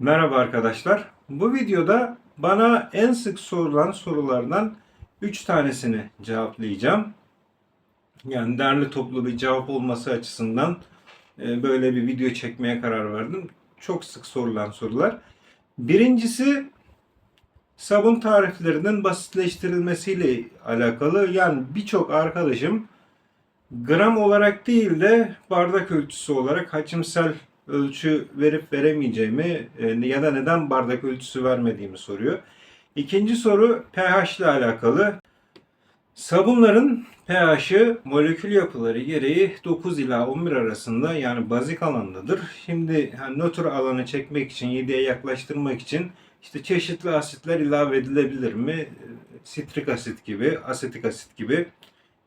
Merhaba arkadaşlar. Bu videoda bana en sık sorulan sorulardan 3 tanesini cevaplayacağım. Yani derli toplu bir cevap olması açısından e, böyle bir video çekmeye karar verdim. Çok sık sorulan sorular. Birincisi sabun tariflerinin basitleştirilmesiyle alakalı. Yani birçok arkadaşım gram olarak değil de bardak ölçüsü olarak hacimsel ölçü verip veremeyeceğimi e, ya da neden bardak ölçüsü vermediğimi soruyor. İkinci soru pH ile alakalı. Sabunların pH'i molekül yapıları gereği 9 ila 11 arasında yani bazik alandadır. Şimdi yani nötr alanı çekmek için, 7'ye yaklaştırmak için işte çeşitli asitler ilave edilebilir mi? Sitrik asit gibi, asetik asit gibi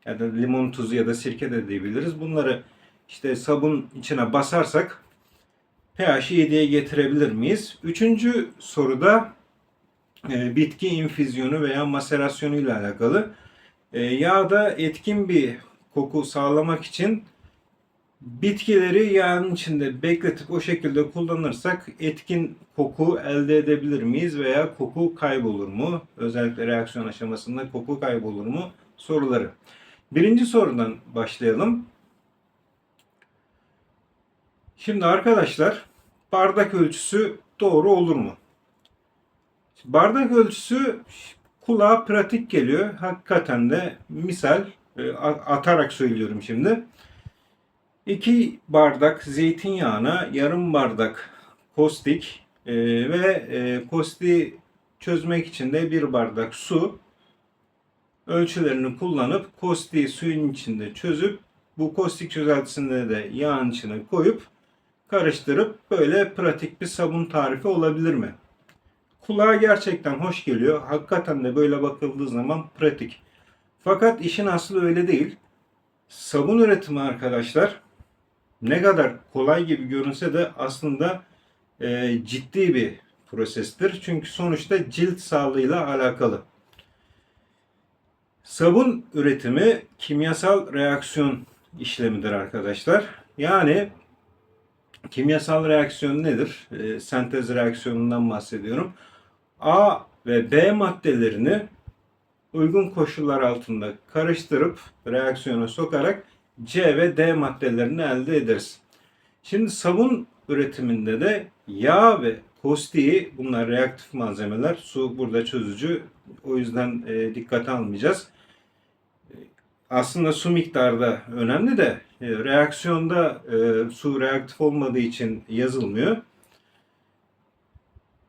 ya da limon tuzu ya da sirke de diyebiliriz. Bunları işte sabun içine basarsak pH'i 7'ye getirebilir miyiz? Üçüncü soruda e, bitki infüzyonu veya maserasyonu ile alakalı. E, yağda etkin bir koku sağlamak için bitkileri yağın içinde bekletip o şekilde kullanırsak etkin koku elde edebilir miyiz veya koku kaybolur mu? Özellikle reaksiyon aşamasında koku kaybolur mu? Soruları. Birinci sorudan başlayalım. Şimdi arkadaşlar bardak ölçüsü doğru olur mu? Bardak ölçüsü kulağa pratik geliyor. Hakikaten de misal e, atarak söylüyorum şimdi. 2 bardak zeytinyağına yarım bardak kostik e, ve e, kostiği çözmek için de bir bardak su ölçülerini kullanıp kostiği suyun içinde çözüp bu kostik çözeltisinde de yağın içine koyup karıştırıp böyle pratik bir sabun tarifi olabilir mi? Kulağa gerçekten hoş geliyor. Hakikaten de böyle bakıldığı zaman pratik. Fakat işin aslı öyle değil. Sabun üretimi arkadaşlar ne kadar kolay gibi görünse de aslında e, ciddi bir prosestir. Çünkü sonuçta cilt sağlığıyla alakalı. Sabun üretimi kimyasal reaksiyon işlemidir arkadaşlar. Yani kimyasal reaksiyon nedir? E, sentez reaksiyonundan bahsediyorum. A ve B maddelerini uygun koşullar altında karıştırıp reaksiyona sokarak C ve D maddelerini elde ederiz. Şimdi sabun üretiminde de yağ ve kostiği bunlar reaktif malzemeler. Su burada çözücü. O yüzden e, dikkate almayacağız. Aslında su miktarı da önemli de e, reaksiyonda e, su reaktif olmadığı için yazılmıyor.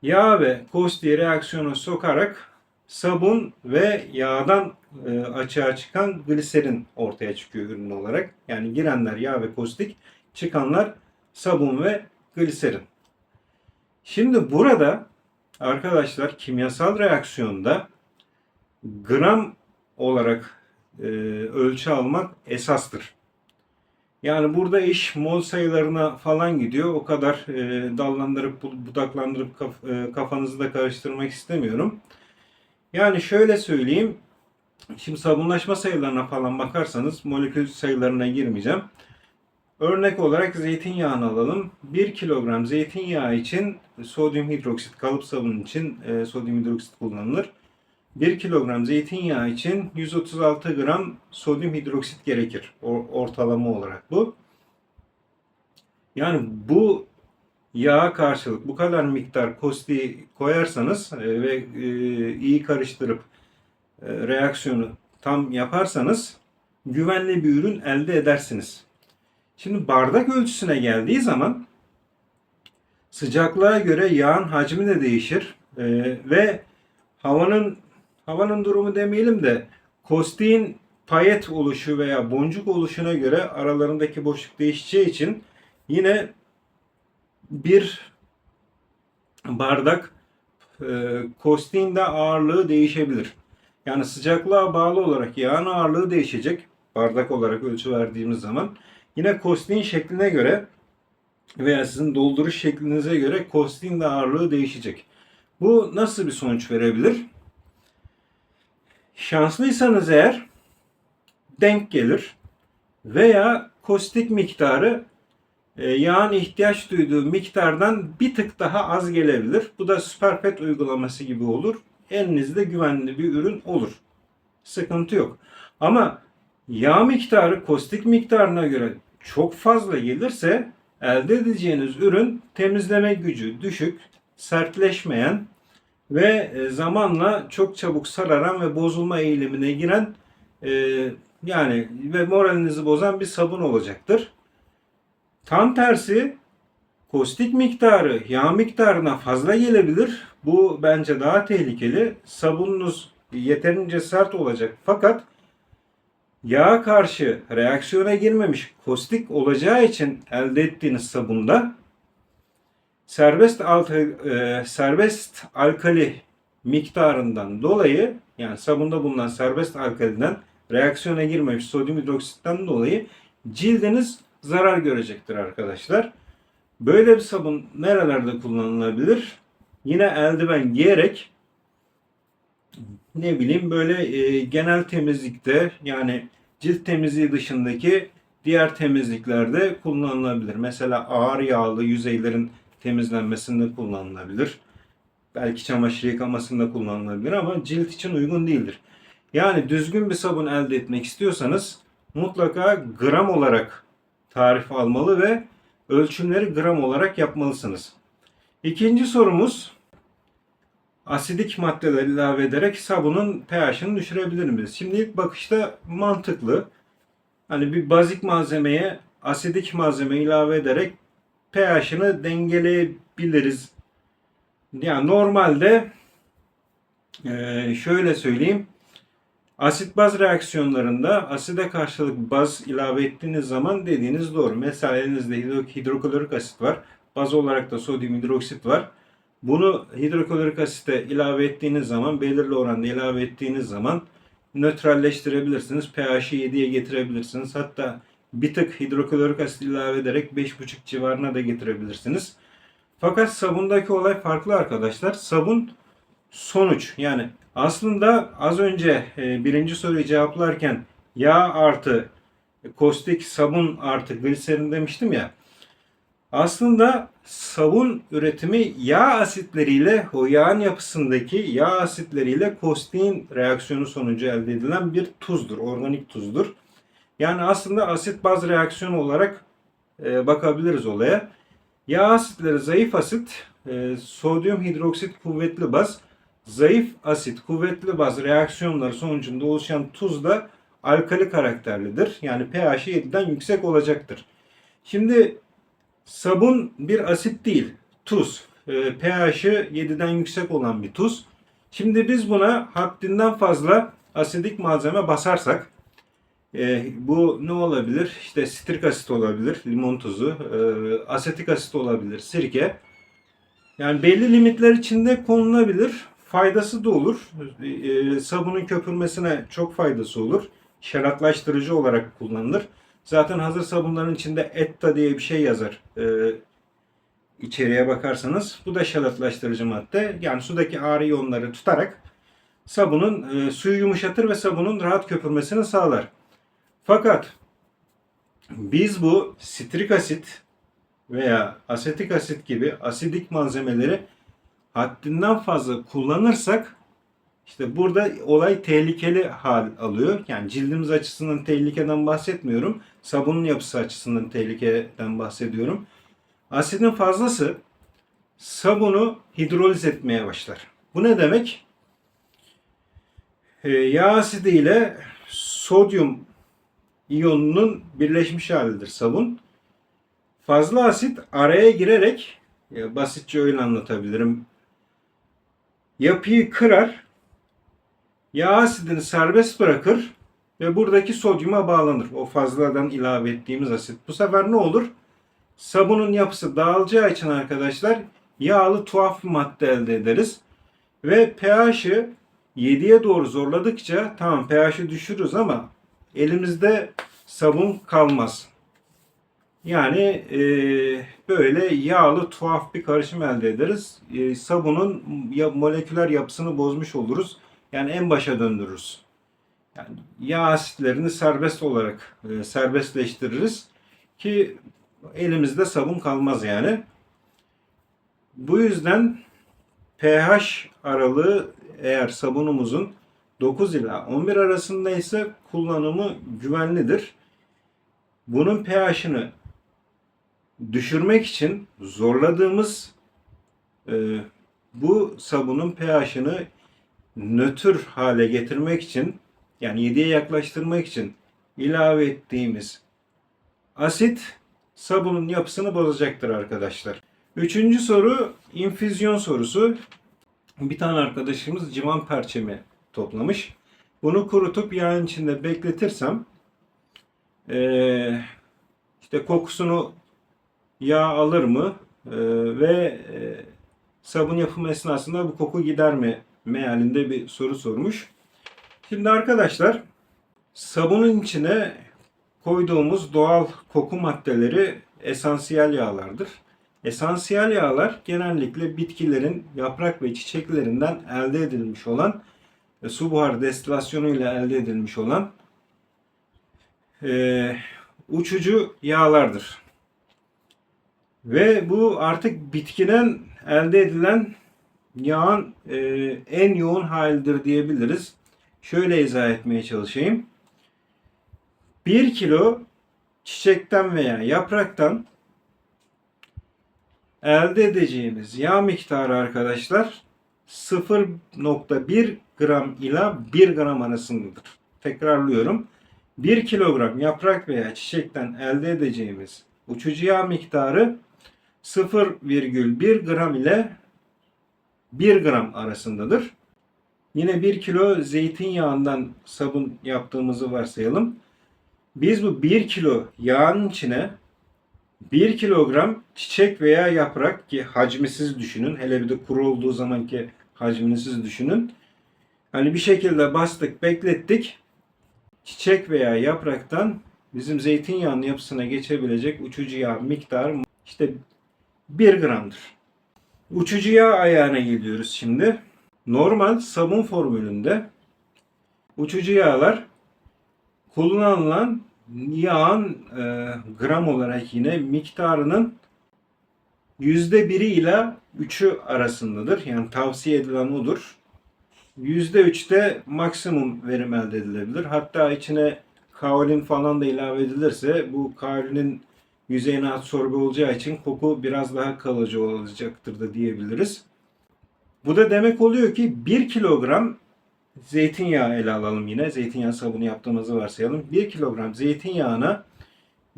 Yağ ve kostiği reaksiyona sokarak sabun ve yağdan e, açığa çıkan gliserin ortaya çıkıyor ürün olarak. Yani girenler yağ ve kostik, çıkanlar sabun ve gliserin. Şimdi burada arkadaşlar kimyasal reaksiyonda gram olarak e, ölçü almak esastır. Yani burada iş mol sayılarına falan gidiyor. O kadar e, dallandırıp budaklandırıp kaf, e, kafanızı da karıştırmak istemiyorum. Yani şöyle söyleyeyim. Şimdi sabunlaşma sayılarına falan bakarsanız molekül sayılarına girmeyeceğim. Örnek olarak zeytinyağını alalım. 1 kilogram zeytinyağı için sodyum hidroksit, kalıp sabun için e, sodyum hidroksit kullanılır. 1 kilogram zeytinyağı için 136 gram sodyum hidroksit gerekir. Ortalama olarak bu. Yani bu yağa karşılık bu kadar miktar kosti koyarsanız e, ve e, iyi karıştırıp e, reaksiyonu tam yaparsanız güvenli bir ürün elde edersiniz. Şimdi bardak ölçüsüne geldiği zaman sıcaklığa göre yağın hacmi de değişir ve havanın havanın durumu demeyelim de kostiğin payet oluşu veya boncuk oluşuna göre aralarındaki boşluk değişeceği için yine bir bardak e, kostiğin de ağırlığı değişebilir. Yani sıcaklığa bağlı olarak yağın ağırlığı değişecek. Bardak olarak ölçü verdiğimiz zaman. Yine kostiğin şekline göre veya sizin dolduruş şeklinize göre kostiğin de ağırlığı değişecek. Bu nasıl bir sonuç verebilir? Şanslıysanız eğer denk gelir veya kostik miktarı e, yağın ihtiyaç duyduğu miktardan bir tık daha az gelebilir. Bu da Superpet uygulaması gibi olur. Elinizde güvenli bir ürün olur. Sıkıntı yok. Ama yağ miktarı kostik miktarına göre çok fazla gelirse elde edeceğiniz ürün temizleme gücü düşük, sertleşmeyen ve e, zamanla çok çabuk sararan ve bozulma eğilimine giren e, yani ve moralinizi bozan bir sabun olacaktır. Tam tersi kostik miktarı yağ miktarına fazla gelebilir. Bu bence daha tehlikeli. Sabununuz yeterince sert olacak fakat yağa karşı reaksiyona girmemiş kostik olacağı için elde ettiğiniz sabunda serbest alt, e, serbest alkali miktarından dolayı yani sabunda bulunan serbest alkaliden reaksiyona girmemiş sodyum hidroksitten dolayı cildiniz zarar görecektir arkadaşlar. Böyle bir sabun nerelerde kullanılabilir? Yine eldiven giyerek ne bileyim böyle e, genel temizlikte yani cilt temizliği dışındaki diğer temizliklerde kullanılabilir. Mesela ağır yağlı yüzeylerin temizlenmesinde kullanılabilir. Belki çamaşır yıkamasında kullanılabilir ama cilt için uygun değildir. Yani düzgün bir sabun elde etmek istiyorsanız mutlaka gram olarak tarif almalı ve ölçümleri gram olarak yapmalısınız. İkinci sorumuz asidik maddeler ilave ederek sabunun pH'ini düşürebilir miyiz? Şimdi ilk bakışta mantıklı. Hani bir bazik malzemeye asidik malzeme ilave ederek pH'ini dengeleyebiliriz. Yani normalde eee, şöyle söyleyeyim. Asit baz reaksiyonlarında aside karşılık baz ilave ettiğiniz zaman dediğiniz doğru. Mesela elinizde hidro- hidroklorik asit var. Baz olarak da sodyum hidroksit var. Bunu hidroklorik asite ilave ettiğiniz zaman belirli oranda ilave ettiğiniz zaman nötralleştirebilirsiniz. pH'i 7'ye getirebilirsiniz. Hatta bir tık hidroklorik asit ilave ederek 5,5 civarına da getirebilirsiniz. Fakat sabundaki olay farklı arkadaşlar. Sabun sonuç yani aslında az önce e, birinci soruyu cevaplarken yağ artı kostik sabun artı gliserin demiştim ya. Aslında sabun üretimi yağ asitleriyle o yağın yapısındaki yağ asitleriyle kostiğin reaksiyonu sonucu elde edilen bir tuzdur. Organik tuzdur. Yani aslında asit baz reaksiyonu olarak e, bakabiliriz olaya. Yağ asitleri zayıf asit, e, sodyum hidroksit kuvvetli baz, zayıf asit kuvvetli baz reaksiyonları sonucunda oluşan tuz da alkali karakterlidir. Yani pH'i 7'den yüksek olacaktır. Şimdi sabun bir asit değil, tuz. E, pH'i 7'den yüksek olan bir tuz. Şimdi biz buna haddinden fazla asidik malzeme basarsak e, bu ne olabilir? İşte sitrik asit olabilir, limon tuzu, e, asetik asit olabilir, sirke. Yani belli limitler içinde konulabilir. Faydası da olur. E, sabunun köpürmesine çok faydası olur. Şeratlaştırıcı olarak kullanılır. Zaten hazır sabunların içinde etta diye bir şey yazar. E, içeriye bakarsanız. Bu da şeratlaştırıcı madde. Yani sudaki ağır iyonları tutarak sabunun e, suyu yumuşatır ve sabunun rahat köpürmesini sağlar. Fakat biz bu sitrik asit veya asetik asit gibi asidik malzemeleri haddinden fazla kullanırsak işte burada olay tehlikeli hal alıyor. Yani cildimiz açısından tehlikeden bahsetmiyorum. Sabunun yapısı açısından tehlikeden bahsediyorum. Asidin fazlası sabunu hidroliz etmeye başlar. Bu ne demek? Ee, yağ asidi ile sodyum iyonunun birleşmiş halidir sabun. Fazla asit araya girerek e, basitçe öyle anlatabilirim. Yapıyı kırar, yağ asidini serbest bırakır ve buradaki sodyuma bağlanır. O fazladan ilave ettiğimiz asit. Bu sefer ne olur? Sabunun yapısı dağılacağı için arkadaşlar yağlı tuhaf bir madde elde ederiz. Ve pH'i 7'ye doğru zorladıkça tamam pH'i düşürürüz ama elimizde sabun kalmaz. Yani e, böyle yağlı tuhaf bir karışım elde ederiz. E, sabunun ya, moleküler yapısını bozmuş oluruz. Yani en başa döndürürüz. Yani yağ asitlerini serbest olarak e, serbestleştiririz ki elimizde sabun kalmaz yani. Bu yüzden pH aralığı eğer sabunumuzun 9 ila 11 arasında ise kullanımı güvenlidir. Bunun pH'ini düşürmek için zorladığımız e, bu sabunun pH'ini nötr hale getirmek için yani 7'ye yaklaştırmak için ilave ettiğimiz asit sabunun yapısını bozacaktır arkadaşlar. Üçüncü soru infüzyon sorusu. Bir tane arkadaşımız civan perçemi toplamış. Bunu kurutup yağın içinde bekletirsem eee, işte kokusunu yağ alır mı Eee, ve eee, sabun yapımı esnasında bu koku gider mi mealinde bir soru sormuş. Şimdi arkadaşlar sabunun içine koyduğumuz doğal koku maddeleri esansiyel yağlardır. Esansiyel yağlar genellikle bitkilerin yaprak ve çiçeklerinden elde edilmiş olan ve su buharı destilasyonu ile elde edilmiş olan eee, uçucu yağlardır. Ve bu artık bitkiden elde edilen yağın eee, en yoğun halidir diyebiliriz. Şöyle izah etmeye çalışayım. 1 kilo çiçekten veya yapraktan elde edeceğimiz yağ miktarı arkadaşlar 0.1 gram ila 1 gram arasındadır. Tekrarlıyorum. 1 kilogram yaprak veya çiçekten elde edeceğimiz uçucu yağ miktarı 0,1 gram ile 1 gram arasındadır. Yine 1 kilo zeytinyağından sabun yaptığımızı varsayalım. Biz bu 1 kilo yağın içine 1 kilogram çiçek veya yaprak ki hacmisiz düşünün. Hele bir de kuru olduğu zamanki hacmini siz düşünün. Hani bir şekilde bastık, beklettik. Çiçek veya yapraktan bizim zeytinyağının yapısına geçebilecek uçucu yağ miktarı işte 1 gramdır. Uçucu yağ ayağına geliyoruz şimdi. Normal sabun formülünde uçucu yağlar kullanılan yağın e, gram olarak yine miktarının yüzde biri ile üçü arasındadır. Yani tavsiye edilen odur. Yüzde üçte maksimum verim elde edilebilir. Hatta içine kaolin falan da ilave edilirse bu kaolinin yüzeyine absorbe olacağı için koku biraz daha kalıcı olacaktır da diyebiliriz. Bu da demek oluyor ki 1 kilogram zeytinyağı ele alalım yine. Zeytinyağı sabunu yaptığımızı varsayalım. 1 kilogram zeytinyağına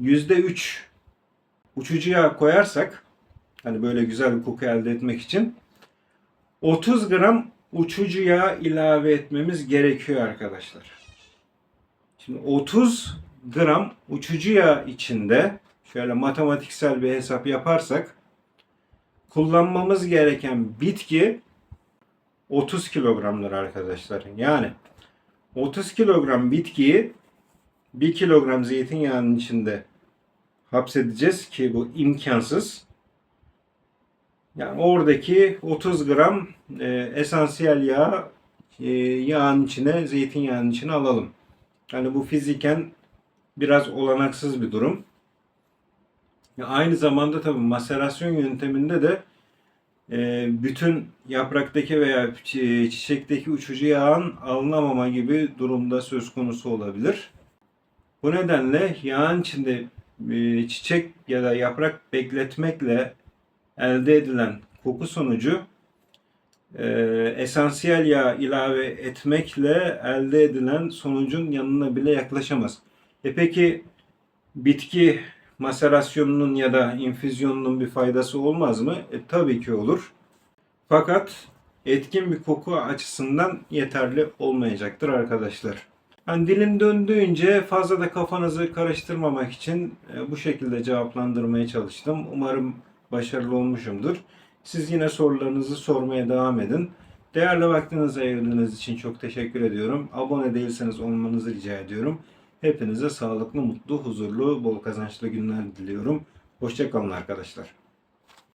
%3 uçucu yağ koyarsak hani böyle güzel bir koku elde etmek için 30 gram uçucu yağ ilave etmemiz gerekiyor arkadaşlar. Şimdi 30 gram uçucu yağ içinde şöyle matematiksel bir hesap yaparsak kullanmamız gereken bitki 30 kilogramdır arkadaşlar. Yani 30 kilogram bitkiyi 1 kilogram zeytinyağının içinde hapsedeceğiz ki bu imkansız. Yani oradaki 30 gram e, esansiyel yağ e, yağın içine, zeytinyağının içine alalım. Yani bu fiziken biraz olanaksız bir durum. Ya aynı zamanda tabii maserasyon yönteminde de bütün yapraktaki veya çi- çiçekteki uçucu yağın alınamama gibi durumda söz konusu olabilir. Bu nedenle yağın içinde e, çiçek ya da yaprak bekletmekle elde edilen koku sonucu e, esansiyel yağ ilave etmekle elde edilen sonucun yanına bile yaklaşamaz. E peki bitki maserasyonunun ya da infüzyonunun bir faydası olmaz mı? E, tabii ki olur. Fakat etkin bir koku açısından yeterli olmayacaktır arkadaşlar. Hani dilim döndüğünce fazla da kafanızı karıştırmamak için e, bu şekilde cevaplandırmaya çalıştım. Umarım başarılı olmuşumdur. Siz yine sorularınızı sormaya devam edin. Değerli vaktinizi ayırdığınız için çok teşekkür ediyorum. Abone değilseniz olmanızı rica ediyorum. Hepinize sağlıklı, mutlu, huzurlu, bol kazançlı günler diliyorum. Hoşçakalın arkadaşlar.